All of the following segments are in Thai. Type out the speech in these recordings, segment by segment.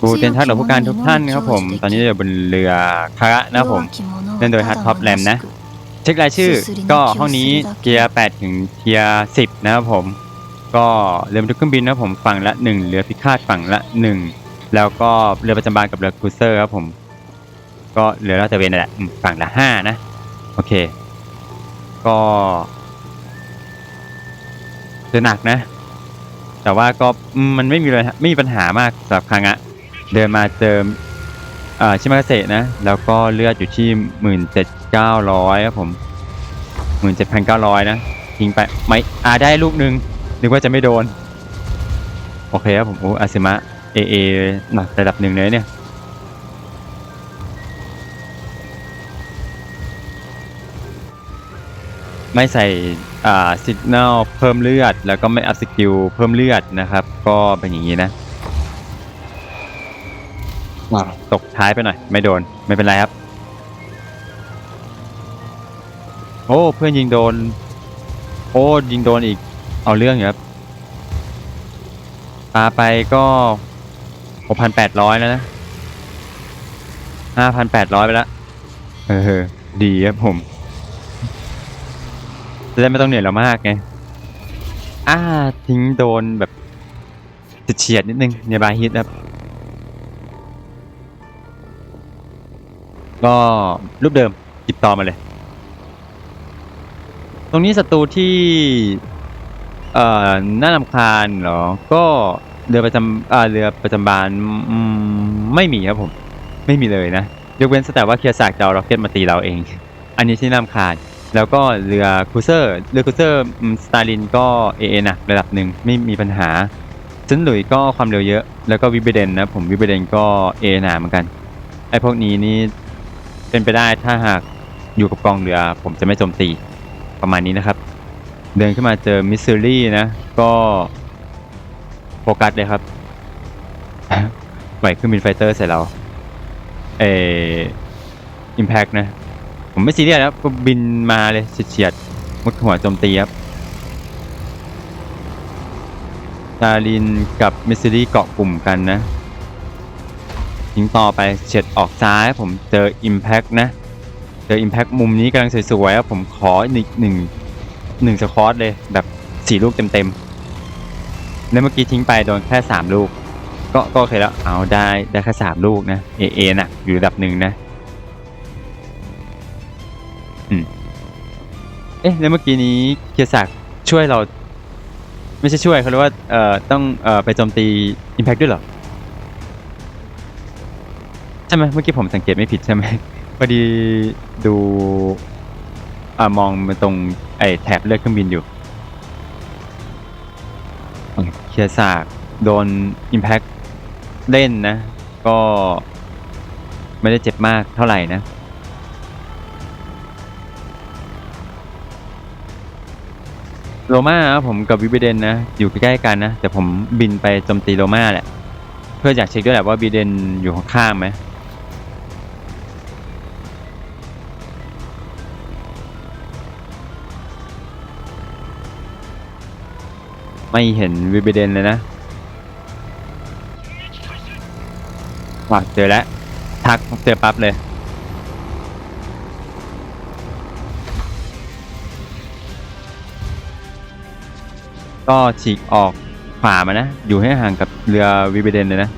กูเจนท่านหรือผู้การทุกท่านครับผม ตอนนี้อยู่บนเรือคาระนะผม เล่นโดยฮาร์ดท็อปแลมนะ เช็ครายชื่อ ก็ห้องนี้เกียร์8ถึงเกียร์10 นะครับผม ก็เรือบรรทุกเครื่องบินนะผมฝั่งละ 1 เรือพิฆาตฝั่งละ 1 แล้วก็เรือประจำบานกับเรือครูเซอร์ครับผม ก็เรือลาดตระเวนน่แหละฝั่งละ 5 นะ โอเค ก็จะหนักนะ แต่ว่าก็มันไม่มีไม่มีปัญหามากสำหรับครั้งอะเดินมาเจออ่าชิมาเกษนะ แล้วก็เลือดอยู่ที่หมื่นเจ็ดเก้าร้อยครับผมหมื่นเจ็ดพันเก้าร้อยนะทิ้งไปไม่อาได้ลูกหนึ่งนึกว่าจะไม่โดน โอเคครับผมโอ้อาซิมะเอเอหนักระดับหนึ่งเลยเนี่ย ไม่ใส่อ่าสิกแนลเพิ่มเลือด แล้วก็ไม่อัพสกิลเพิ่มเลือดนะครับ ก็เป็นอย่างนี้นะว้าวตกท้ายไปหน่อย ไม่โดนไม่เป็นไรครับ โอ้เพื่อนยิงโดน โอ้ยิงโดนอีก เอาเรื่องอยู่ครับปาไปก็หกพันแปดร้อยแล้วนะห้าพันแปดร้อยไปแล้วเออดีครับผม จะได้ไม่ต้องเหนื่อยเรามากไงอ่าทิ้งโดนแบบเฉียดๆนิดนึงในบาฮิตครับก็รูปเดิมจิบต่อมาเลย ตรงนี้ศัตรูที่ เอ่อน่ารำคาญเหรอ ก็เรือประจำอ่าเรือประจำบานอืมไม่มีครับผม ไม่มีเลยนะ ยกเว้นแต่ว่าเคียร์สากจะเอาร็อกเก็ตมาตีเราเอง อันนี้ที่น่ารำคาญ แล้วก็เรือครูเซอร์เรือครูเซอร์สตาลินก็เอเอนะระดับหนึ่งไม่มีปัญหาซึนหลุยก็ความเร็วเยอะ แล้วก็วิบเดนนะผมวิบเดนก็เอหนาเหมือนกันไอ้พวกนี้นี่เป็นไปได้ถ้าหากอยู่กับกองเรือ ผมจะไม่โจมตีประมาณนี้นะครับ เดินขึ้นมาเจอมิสซิลี่นะ ก็โฟกัสเลยครับไหวเครื่องบินไฟเตอร์ใส่เราเออิมแพกนะ ผมไม่ซีเรียสนะครับก็บินมาเลยเฉียดๆมุดหัวโจมตีครับซาลินกับมิสซิลี่เกาะกลุ่มกันนะทิ้งต่อไปเฉียดออกซ้ายผมเจอ Impact นะ เจอ Impact มุมนี้กำลังสวยๆครับผมขออีกหนึ่งหนึ่งสควอตเลยแบบสี่ลูกเต็มๆ แล้วเมื่อกี้ทิ้งไปโดนแค่สามลูก ก็ก็โอเคแล้วเอาได้ได้แค่สามลูกนะ เอเอนะอยู่ระดับหนึ่งนะ เอ๊ะแล้วเมื่อกี้นี้เคียร์ศักดิ์ช่วยเรา ไม่ใช่ช่วยเขาเรียกว่าเอ่อต้องเอ่อไปโจมตี Impact ด้วยเหรอ ใช่ไหมเมื่อกี้ผมสังเกตไม่ผิดใช่ไหมพอดีดูอ่ามองมาตรงไอ้แถบเลือดเครื่องบินอยู่เคียร์ศักโดน Impact เล่นนะ ก็ไม่ได้เจ็บมากเท่าไหร่นะ โรมาครับผมกับวิบเดนนะ อยู่ใกล้ๆกันนะ แต่ผมบินไปโจมตีโรมาแหละ เพื่ออยากเช็คด้วยแหละว่าวิบเดนอยู่ข้างๆไหมไม่เห็นวิบเดนเลยนะว่ะเจอแล้ว ทักเจอปั๊บเลย ก็ฉีกออกขวามานะ อยู่ให้ห่างกับเรือวิเบเดนเลยนะ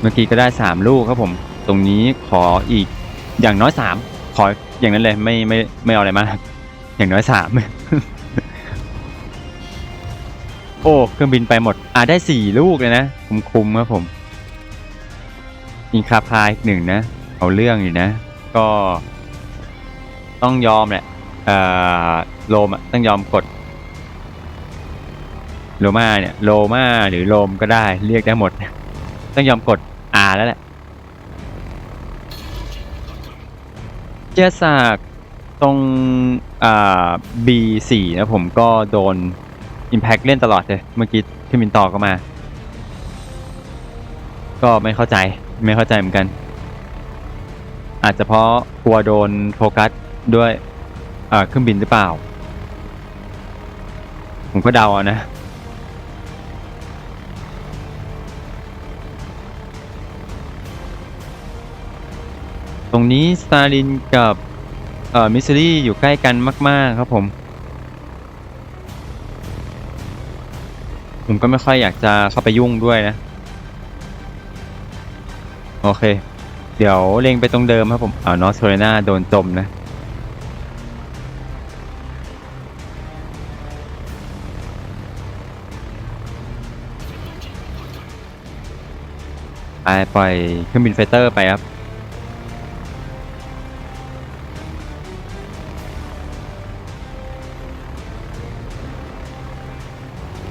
เมื่อกี้ก็ได้สามลูกครับผม ตรงนี้ขออีกอย่างน้อยสามขออย่างนั้นเลยไม่ไม่ไม่เอาอะไรมาก อย่างน้อยสามโอ้ เครื่องบินไปหมด อ่าได้สี่ลูกเลยนะ คุ้มคุ้มๆครับผม อินคาพายหนึ่งนะ เอาเรื่องอยู่นะ ก็ต้องยอมแหละเอ่อโลมต้องยอมกดโลมาเนี่ยโลมาหรือโลมก็ได้ เรียกได้หมด ต้องยอมกด R แล้วแหละเจสากตรงอ่า B4 นะผมก็โดน Impact เล่นตลอดเลย เมื่อกี้ที่มินต่อก็มา ก็ไม่เข้าใจ ไม่เข้าใจเหมือนกัน อาจจะเพราะกลัวโดนโฟกัสด้วยเครื่องบินหรือเปล่า ผมก็เดาเอานะ ตรงนี้สตาลินกับมิสซิลี่อยู่ใกล้กันมาก ๆ ครับผม ผมก็ไม่ค่อยอยากจะเข้าไปยุ่งด้วยนะ โอเค เดี๋ยวเล็งไปตรงเดิมครับผมเอานอสโ a รนาโดนจมนะ ไปปล่อยเครื่องบินไฟเตอร์ไปครับ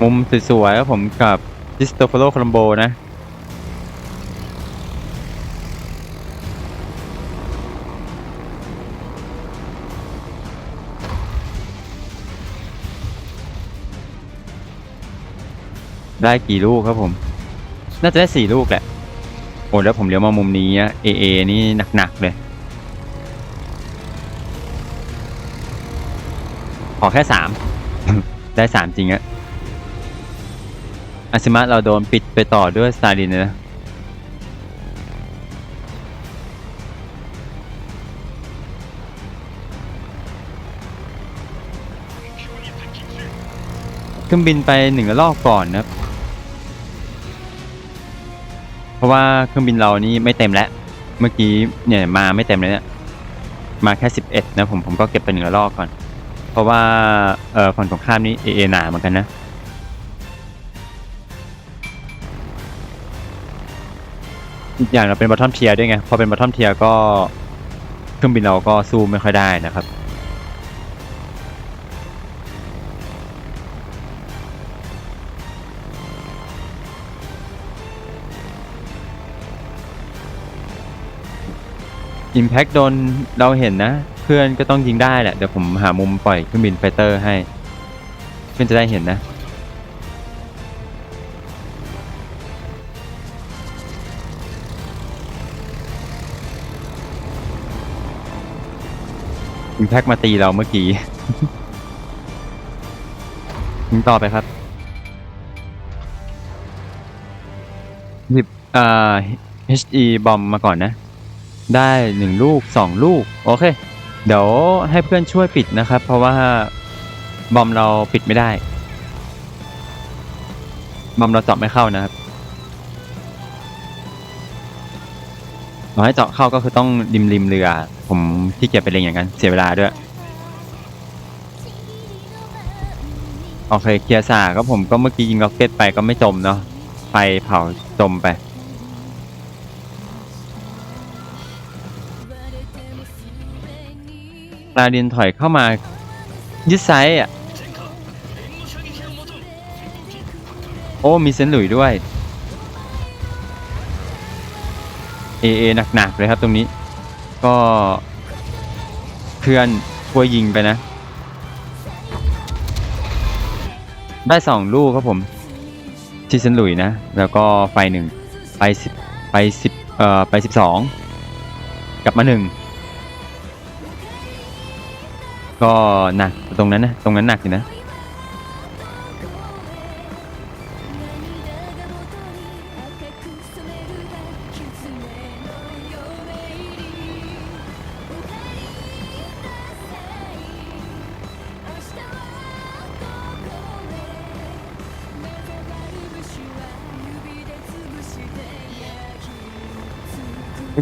มุมสวยๆครับผมกับดิสโตฟโลโคลัมโบนะ ได้กี่ลูกครับผม น่าจะได้สี่ลูกแหละ โอ้แล้วผมเลี้ยวมามุมนี้เอเอนี่หนักๆเลย ขอแค่สามได้สามจริงอะอาซิมะเราโดนปิดไปต่อด้วยสตาลินเลยนะเครื่องบินไปหนึ่งระลอกก่อนนะครับ ราะว่าเครื่องบินเรานี่ไม่เต็มแล้ว เมื่อกี้เนี่ยมาไม่เต็มเลยเนี่ย มาแค่สิบเอ็ดนะผมผมก็เก็บไปหนึ่งระลอกก่อน เพราะว่าเออฝั่งตรงข้ามนี้เอเอหนาเหมือนกันนะอีกอย่างเราเป็นบัตทอมเทียด้วยไง พอเป็นบัตทอมเทียก็เครื่องบินเราก็สู้ไม่ค่อยได้นะครับ Impact โดนเราเห็นนะ เพื่อนก็ต้องยิงได้แหละ เดี๋ยวผมหามุมปล่อยเครื่องบินไฟเตอร์ให้ เพื่อนจะได้เห็นนะ Impact มาตีเราเมื่อกี้ ยิงต่อไปครับหยิบเอ่า HE บอมมาก่อนนะ ได้หนึ่งลูกสองลูก โอเค เดี๋ยวให้เพื่อนช่วยปิดนะครับ เพราะว่าบอมเราปิดไม่ได้ บอมเราเจาะไม่เข้านะครับเราให้เจาะเข้าก็คือต้องริมริมเรือ ผมที่เกียจไปเล็งอย่างนั้น เสียเวลาด้วย โอเคเคลียร์สาก็ผมก็เมื่อกี้ยิงร็อกเก็ตไปก็ไม่จมเนาะไฟเผาจมไป ลาดินถอยเข้ามายึดไซส์อะ โอ้ มีเซนหลุยด้วย เอเอหนักๆเลยครับตรงนี้ ก็เพื่อนช่วยยิงไปนะ ได้สองลูกครับผม ที่เซนหลุยนะ แล้วก็ไฟหนึ่งไปสิบไปสิบเอ่อ ไปสิบสองกลับมาหนึ่ง ก็หนักตรงนั้นนะตรงนั้นหนักอยู่นะ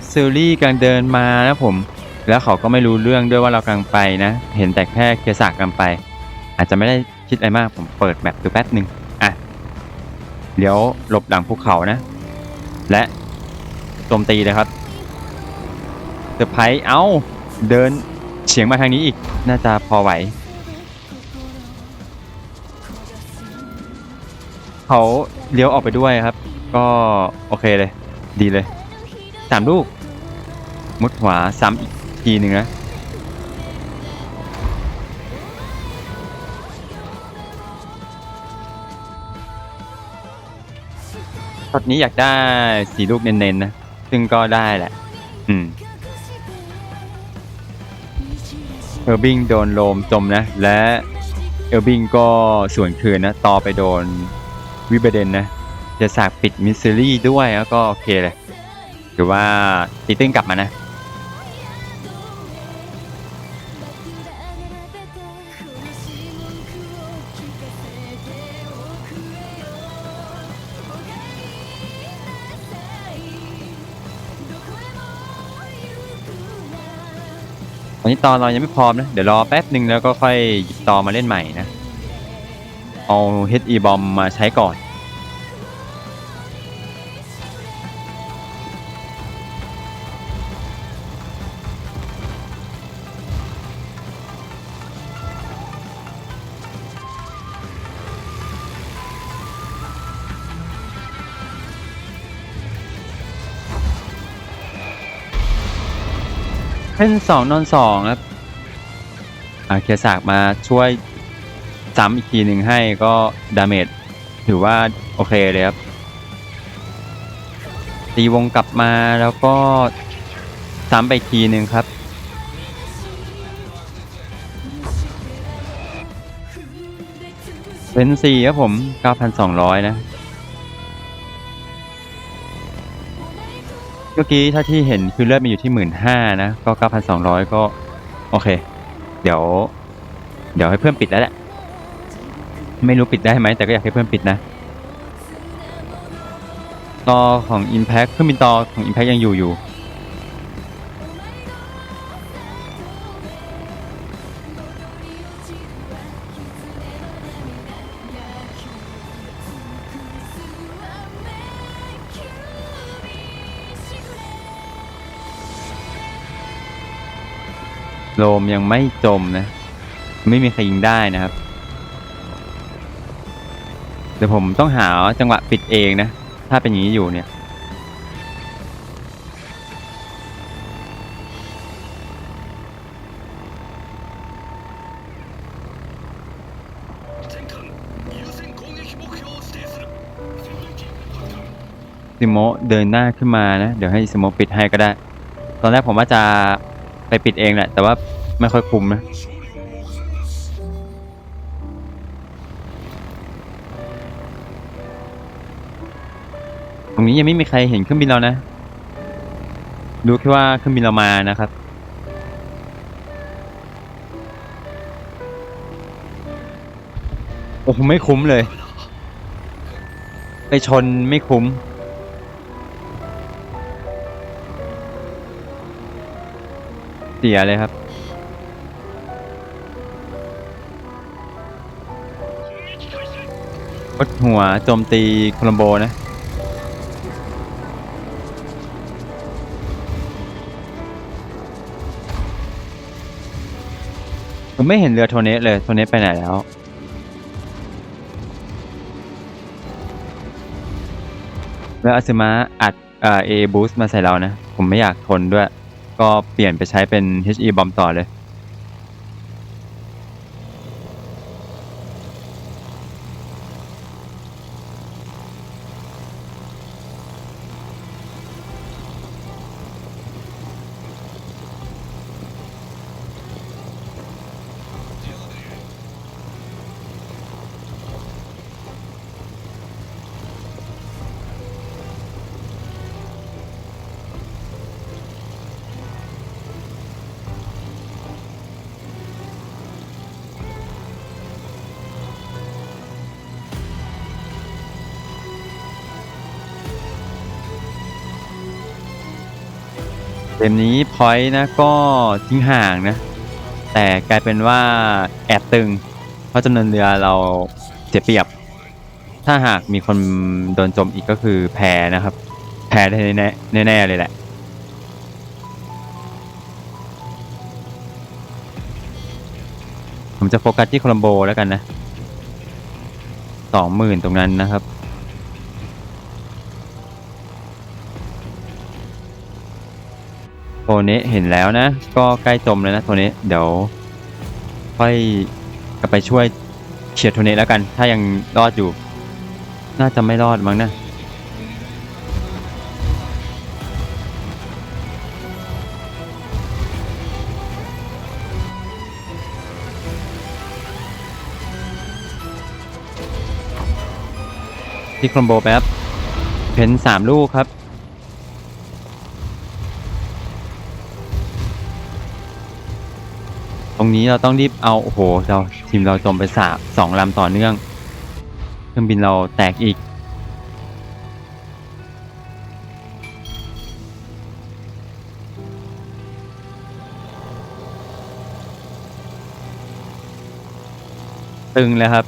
เซิลี่กำลังเดินมานะผม แล้วเขาก็ไม่รู้เรื่องด้วยว่าเรากำลังไปนะ เห็นแต่แค่เคสากกำลังไป อาจจะไม่ได้คิดอะไรมากผมเปิดแบบดูแป๊บหนึ่งอะเดี๋ยวหลบหลังภูเขานะ และโจมตีเลยครับเซอร์ไพรส์เอ้า เดินเฉียงมาทางนี้อีก น่าจะพอไหว เขาเลี้ยวออกไปด้วยครับ ก็โอเคเลย ดีเลยสามลูก มุดขวาซ้ำอีก ทีหนึ่งนะตอนนี้อยากได้สีลูกเน้นๆนะ ซึ่งก็ได้แหละ อืมเออร์บิงโดนโลมจมนะ และเออร์บิงก็สวนคืนนะต่อไปโดนวิเบเดนนะ จะสากปิดมิสซิลี่ด้วยแล้วก็โอเคเลยถือว่าตีตึ้งกลับมานะ ตอนนี้ตอนเรายังไม่พร้อมนะ เดี๋ยวรอแป๊บหนึ่งแล้วก็ค่อยหยิบตอมาเล่นใหม่นะ เอา HE bomb มาใช้ก่อน เล่นสองนอนสองครับอาเคียสากมาช่วยซ้ำอีกทีหนึ่งให้ก็ดาเมจถือว่าโอเคเลยครับ ตีวงกลับมาแล้วก็ซ้ำไปทีหนึ่งครับเป็นสี่ครับผม 9,200 นะ เมื่อกี้ถ้าที่เห็นคือเลือดมีอยู่ที่หมื่นห้านะ ก็เก้าพันสองร้อยก็ โอเค เดี๋ยว เดี๋ยวให้เพื่อนปิดแล้วแหละ ไม่รู้ปิดได้ไหม แต่ก็อยากให้เพื่อนปิดนะ ต่อของ Impact เครื่องบินต่อของ Impact ยังอยู่อยู่ โลมยังไม่จมนะ ไม่มีใครยิงได้นะครับ เดี๋ยวผมต้องหาจังหวะปิดเองนะ ถ้าเป็นอย่างนี้อยู่เนี่ย ซิโมเดินหน้าขึ้นมานะ เดี๋ยวให้ซิโมปิดให้ก็ได้ ตอนแรกผมว่าจะ ไปปิดเองแหละ แต่ว่าไม่ค่อยคุ้มนะตรงนี้ยังไม่มีใครเห็นเครื่องบินเรานะ ดูแค่ว่าเครื่องบินเรามานะครับ โอ้ไม่คุ้มเลย ไปชนไม่คุ้ม สียเลยครับ กดหัวโจมตีโคลัมโบนะ ผมไม่เห็นเรือโทเนสเลย โทเนสไปไหนแล้วแล้วอาซึมะอัดเอ่อ A boost มาใส่เรานะ ผมไม่อยากทนด้วย ก็เปลี่ยนไปใช้เป็น HE bomb ต่อเลย มนี้พอยต์นะก็ทิ้งห่างนะ แต่กลายเป็นว่าแอบตึง เพราะจำนวนเรือเราเสียเปรียบ ถ้าหากมีคนโดนจมอีกก็คือแพ้นะครับ แพ้ได้แน่แน่ๆเลยแหละผมจะโฟกัสที่โคลัมโบแล้วกันนะสองหมื่นตรงนั้นนะครับ โทนี้เห็นแล้วนะ ก็ใกล้จมแล้วนะโทนี้เดี๋ยว ค่อยกลับไปช่วยเฉียดโทนี้แล้วกัน ถ้ายังรอดอยู่ น่าจะไม่รอดมั้งนะที่คอมโบแป๊บเพนสามลูกครับ รงนี้เราต้องรีบเอาโอ้โหเราทีมเราจมไปสาสองลำต่อเนื่อง เครื่องบินเราแตกอีก ตึงเลยครับ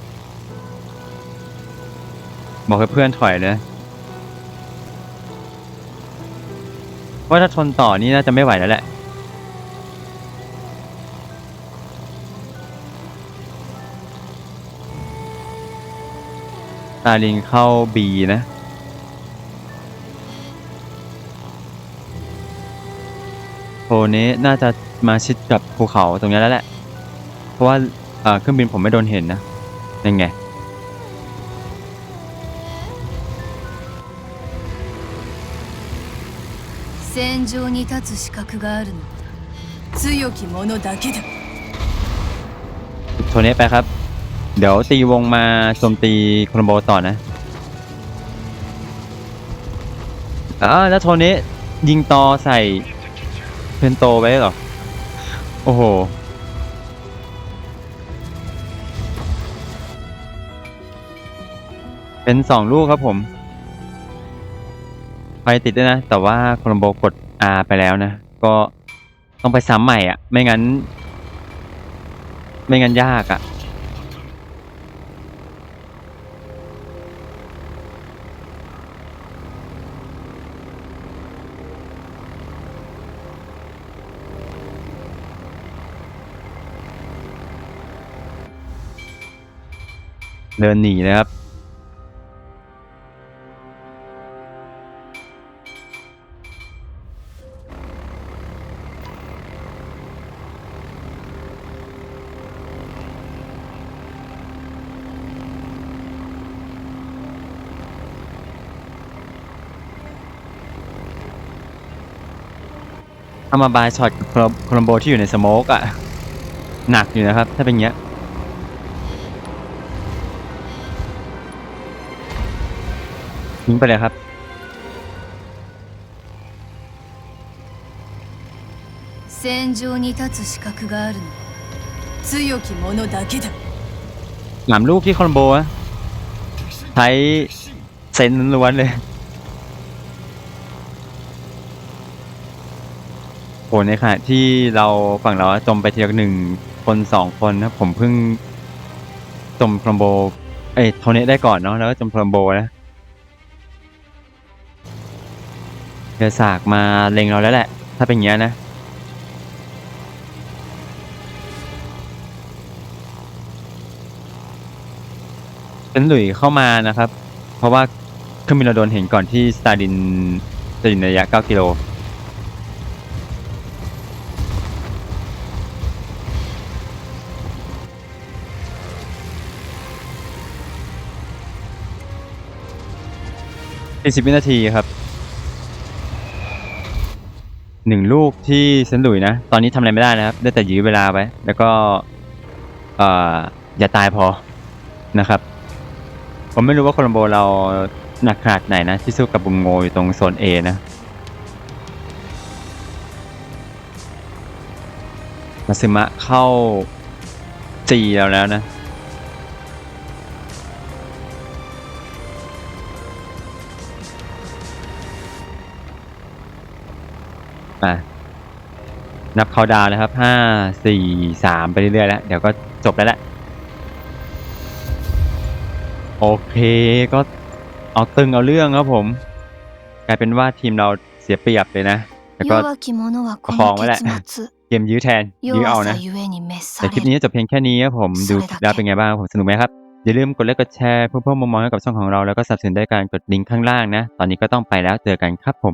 บอกให้เพื่อนถอยเลยว่าถ้าทนต่อนี่น่าจะไม่ไหวแล้วแหละ ตาลิงเข้าบีนะ โทนี้น่าจะมาชิดกับภูเขาตรงนี้แล้วแหละ เพราะว่าเอ่อเครื่องบินผมไม่โดนเห็นนะยังไง 戦場に立つ資格があるのは強き者だけだ โทนี้ไปครับ เดี๋ยวตีวงมาโจมตีโคลอมโบต่อนะอ่าแล้วโทนี้ยิงตอใส่เพนโตไว้เหรอ โอ้โห เป็นสองลูกครับผมไฟติดด้วยนะ แต่ว่าโคลอมโบกด R ไปแล้วนะ ก็ต้องไปซ้ำใหม่อะ ไม่งั้น ไม่งั้นยากอะ เดินหนีเลยครับ เอามาบายช็อตกับโคลัมโบที่อยู่ในสโมกอะหนักอยู่นะครับ ถ้าเป็นอย่างเงี้ย ทิ้งไปเลยครับ 戦場に立つ資格があるのは強き者だけだ หลามลูกที่โคลัมโบอะใช้เซนล้วนๆเลยโหในขณะที่เราฝั่งเราจมไปทีละหนึ่งคนสองคนนะผมเพิ่งจมโคลัมโบ เอ้ยโทเนตได้ก่อนเนาะแล้วก็จมโคลัมโบนะ เดือสากมาเล็งเราแล้วแหละ ถ้าเป็นอย่างเงี้นะเป็นหลุยเข้ามานะครับ เพราะว่าเครื่องบินเราโดนเห็นก่อนที่สตาร์ดินจะอยู่ในระยะ 9 กิโล40วินาทีครับ หนึ่งลูกที่เซนต์หลุยนะ ตอนนี้ทำอะไรไม่ได้นะครับ ได้แต่ยื้อเวลาไว้ แล้วก็เอ่ออย่าตายพอนะครับ ผมไม่รู้ว่าโคลัมโบเราหนักขนาดไหนนะ ที่สู้กับบุงโงอยู่ตรงโซน A นะมาซึมะเข้า G แล้วแล้วนะ มานับเขาดาวนะครับห้าสี่สามไปเรื่อยๆแล้ว เดี๋ยวก็จบแล้วแหละ โอเคก็เอาตึงเอาเรื่องครับผม กลายเป็นว่าทีมเราเสียเปรียบเลยนะแต่ก็ประคองไว้แหละเกมยื้อแทน ยื้อเอานะ แต่คลิปนี้จบเพียงแค่นี้ครับผม ดูดาวเป็นไงบ้างผมสนุกไหมครับ อย่าลืมกดไลค์กดแชร์เพื่อเพิ่มมุมมองให้กับช่องของเราแล้วก็สับสนได้การกดลิงก์ข้างล่างนะ ตอนนี้ก็ต้องไปแล้วเจอกันครับผม